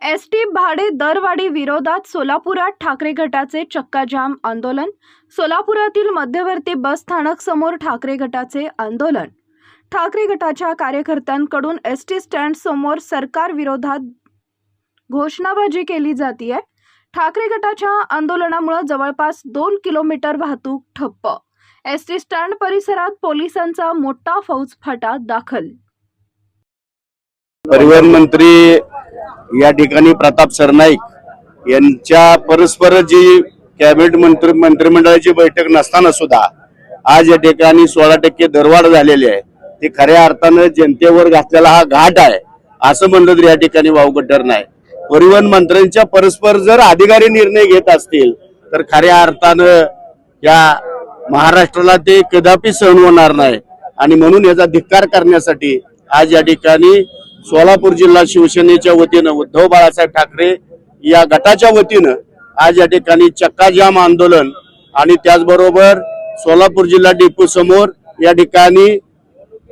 S T भाडे दरवाढी विरोधात सोलापुरात ठाकरे गटाचे चक्काजाम आंदोलन सोलापुरातील मध्यवर्ती बस स्थानक समोर ठाकरे गटाचे आंदोलन. ठाकरे गटाच्या कार्यकर्त्यांकडून एस टी स्टँड समोर सरकार विरोधात घोषणाबाजी केली जातीये. ठाकरे गटाच्या आंदोलनामुळे जवळपास दोन किलोमीटर वाहतूक ठप्प. एस टी स्टँड परिसरात पोलिसांचा मोठा फौजफाटा दाखल. परिवहन मंत्री या ठिकाणी प्रताप सरनाईक यांच्या परस्पर जी कॅबिनेट मंत्री मंत्रिमंडळाची बैठक नसताना सुद्धा आज या ठिकाणी सोळा टक्के दरवाढ झालेली आहे. ती खऱ्या अर्थानं जनतेवर घातलेला हा घाट आहे असं म्हणलं तर या ठिकाणी वावगं नाही परिवहन मंत्र्यांच्या परस्पर जर अधिकारी निर्णय घेत असतील तर खऱ्या अर्थानं या महाराष्ट्राला ते कदापि सहन होणार नाही. आणि म्हणून याचा धिक्कार करण्यासाठी आज या ठिकाणी सोलापूर जिल्हा शिवसेनेच्या वतीनं उद्धव बाळासाहेब ठाकरे या गटाच्या वतीनं आज या ठिकाणी चक्काजाम आंदोलन आणि त्याचबरोबर सोलापूर जिल्हा डेपो समोर या ठिकाणी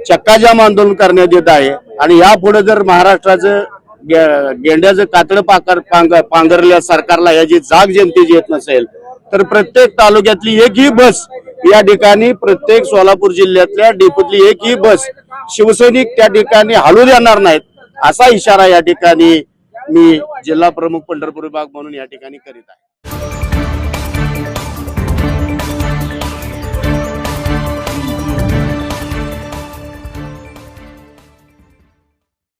चक्काजाम आंदोलन करण्यात येत आहे. आणि यापुढे जर महाराष्ट्राचं गेंड्याचं कातडं पाकर पांग पांघरल्या सरकारला याची जाग जनतेची येत नसेल तर प्रत्येक तालुक्यातली एकही बस या ठिकाणी प्रत्येक सोलापूर जिल्ह्यातल्या डेपोतली एकही बस शिवसैनिक त्या ठिकाणी हलू देणार नाहीत असा इशारा या ठिकाणी मी जिल्हा प्रमुख पंढरपूर विभाग म्हणून या ठिकाणी करीत आहे.